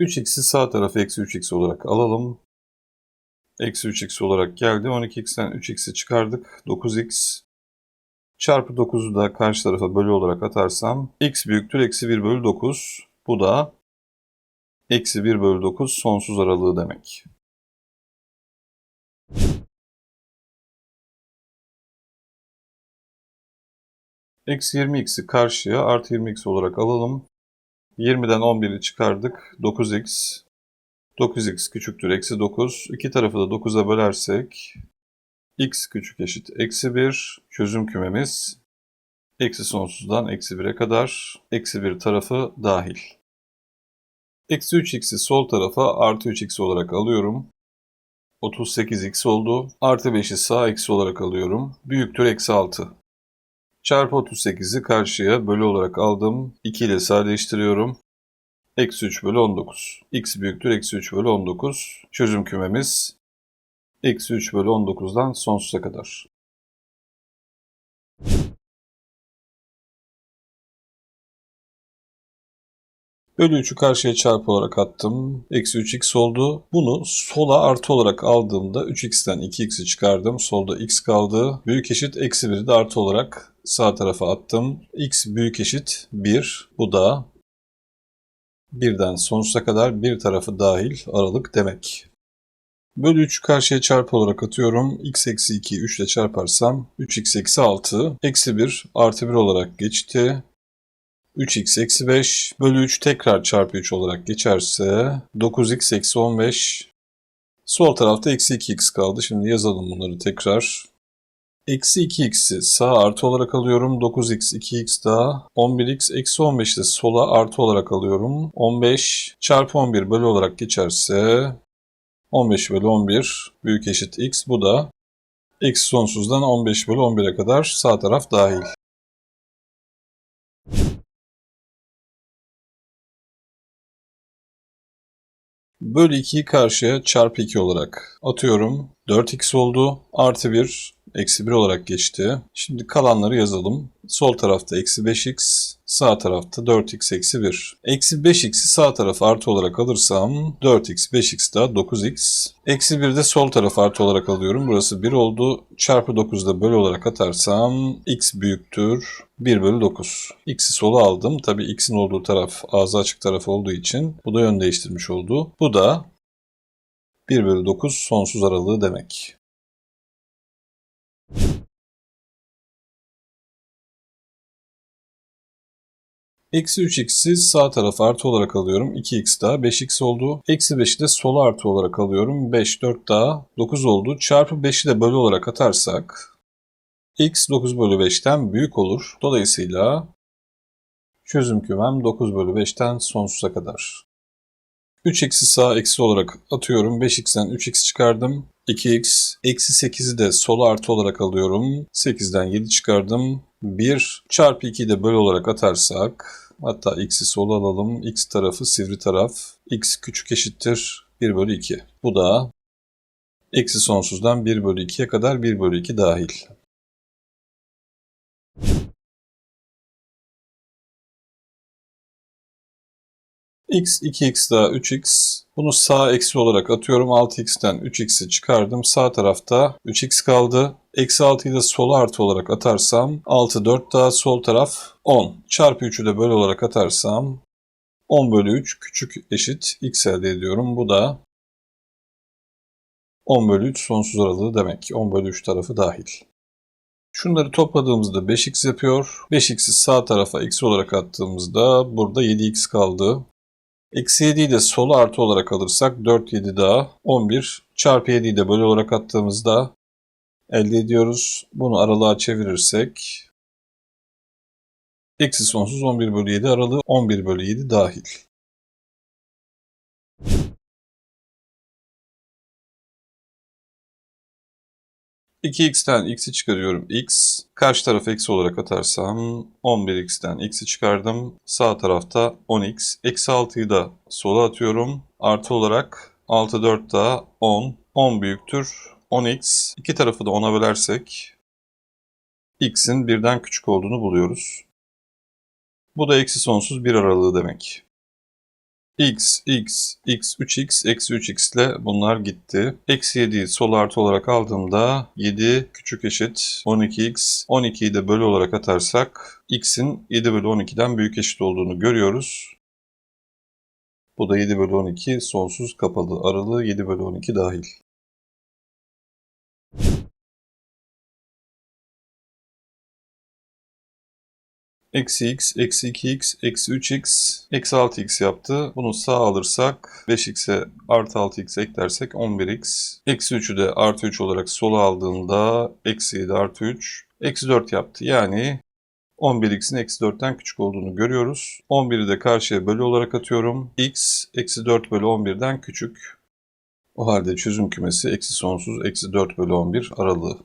3x'i sağ tarafı eksi 3x olarak alalım. Eksi 3x olarak geldi. 12x'ten 3x'i çıkardık. 9x çarpı 9'u da karşı tarafa bölü olarak atarsam x büyüktür eksi 1 bölü 9. Bu da eksi 1 bölü 9 sonsuz aralığı demek. Eksi 20x'i karşıya artı 20x olarak alalım. 20'den 11'i çıkardık. 9x. 9x küçüktür. Eksi 9. İki tarafı da 9'a bölersek x küçük eşit eksi 1. Çözüm kümemiz eksi sonsuzdan eksi 1'e kadar. Eksi 1 tarafı dahil. Eksi 3x'i sol tarafa artı 3x olarak alıyorum. 38x oldu. Artı 5'i sağ eksi olarak alıyorum. Büyüktür eksi 6. Çarpı 38'i karşıya bölü olarak aldım. 2 ile sadeleştiriyorum. Eksi 3 bölü 19. x büyüktür eksi 3 bölü 19. Çözüm kümemiz eksi 3 bölü 19'dan sonsuza kadar. Bölü 3'ü karşıya çarpı olarak attım. Eksi 3x oldu. Bunu sola artı olarak aldığımda 3x'ten 2x'i çıkardım. Solda x kaldı. Büyük eşit eksi 1'i de artı olarak sağ tarafa attım. x büyük eşit 1. Bu da birden sonsuza kadar bir tarafı dahil aralık demek. Bölü 3 karşıya çarpı olarak atıyorum. x eksi 2'yi 3 ile çarparsam 3x eksi 6 eksi 1 artı 1 olarak geçti. 3x eksi 5 bölü 3 tekrar çarpı 3 olarak geçerse 9x eksi 15 sol tarafta eksi 2x kaldı. Şimdi yazalım bunları tekrar. Eksi 2x'i sağ artı olarak alıyorum. 9x 2x daha. 11x eksi 15 de sola artı olarak alıyorum. 15 çarpı 11 bölü olarak geçerse 15 bölü 11 büyük eşit x. Bu da eksi sonsuzdan 15 bölü 11'e kadar sağ taraf dahil. Bölü 2'yi karşıya çarpı 2 olarak atıyorum. 4x oldu. Artı 1 eksi 1 olarak geçti. Şimdi kalanları yazalım. Sol tarafta eksi 5x, sağ tarafta 4x eksi 1. Eksi 5x'i sağ tarafa artı olarak alırsam 4x, 5x daha 9x. Eksi 1 de sol tarafa artı olarak alıyorum. Burası 1 oldu. Çarpı 9'da bölü olarak atarsam x büyüktür 1 bölü 9. X'i sola aldım. Tabi x'in olduğu taraf ağzı açık taraf olduğu için bu da yön değiştirmiş oldu. Bu da 1 bölü 9 sonsuz aralığı demek. Eksi 3x'i sağ tarafa artı olarak alıyorum. 2x daha 5x oldu. Eksi 5'i de sola artı olarak alıyorum. 5, 4 daha 9 oldu. Çarpı 5'i de bölü olarak atarsak x 9 bölü 5'ten büyük olur. Dolayısıyla çözüm kümem 9 bölü 5'ten sonsuza kadar. 3x'i sağ eksi olarak atıyorum. 5x'ten 3x çıkardım. 2x. Eksi 8'i de sola artı olarak alıyorum. 8'den 7 çıkardım. 1 çarpı 2'yi de böl olarak atarsak hatta x'i sola alalım. x tarafı sivri taraf. x küçük eşittir 1 bölü 2. Bu da eksi sonsuzdan 1 bölü 2'ye kadar 1 bölü 2 dahil. x, 2x daha 3x. Bunu sağ eksi olarak atıyorum. 6x'ten 3x'i çıkardım. Sağ tarafta 3x kaldı. Eksi 6'yı da sola artı olarak atarsam 6, 4 daha sol taraf 10. Çarpı 3'ü de böyle olarak atarsam 10 bölü 3 küçük eşit x elde ediyorum. Bu da 10 bölü 3 sonsuz aralığı demek. 10 bölü 3 tarafı dahil. Şunları topladığımızda 5x yapıyor. 5x'i sağ tarafa eksi olarak attığımızda burada 7x kaldı. Eksi 7'yi de sola artı olarak alırsak 4, 7 daha 11 çarpı 7'yi de böyle olarak attığımızda elde ediyoruz. Bunu aralığa çevirirsek eksi sonsuz 11 bölü 7 aralığı 11 bölü 7 dahil. İki x'ten x'i çıkarıyorum x. Karşı taraf eksi olarak atarsam 11x'ten x'i çıkardım. Sağ tarafta 10x. Eksi 6'yı da sola atıyorum. Artı olarak 6 4 daha 10. 10 büyüktür 10x. İki tarafı da 10'a bölersek x'in birden küçük olduğunu buluyoruz. Bu da eksi sonsuz bir aralığı demek. x, x, x, 3x, eksi 3x ile bunlar gitti. Eksi 7'yi sol artı olarak aldığımda 7 küçük eşit 12x. 12'yi de bölü olarak atarsak x'in 7 bölü 12'den büyük eşit olduğunu görüyoruz. Bu da 7 bölü 12 sonsuz kapalı aralığı 7 bölü 12 dahil. Eksi x, eksi 2x, eksi 3x, eksi 6x yaptı. Bunu sağ alırsak 5x'e artı 6x eklersek 11x. Eksi 3'ü de artı 3 olarak sola aldığımda eksi 7 artı 3. Eksi 4 yaptı. Yani 11x'in eksi 4'ten küçük olduğunu görüyoruz. 11'i de karşıya bölü olarak atıyorum. x eksi 4 bölü 11'den küçük. O halde çözüm kümesi eksi sonsuz eksi 4 bölü 11 aralığı.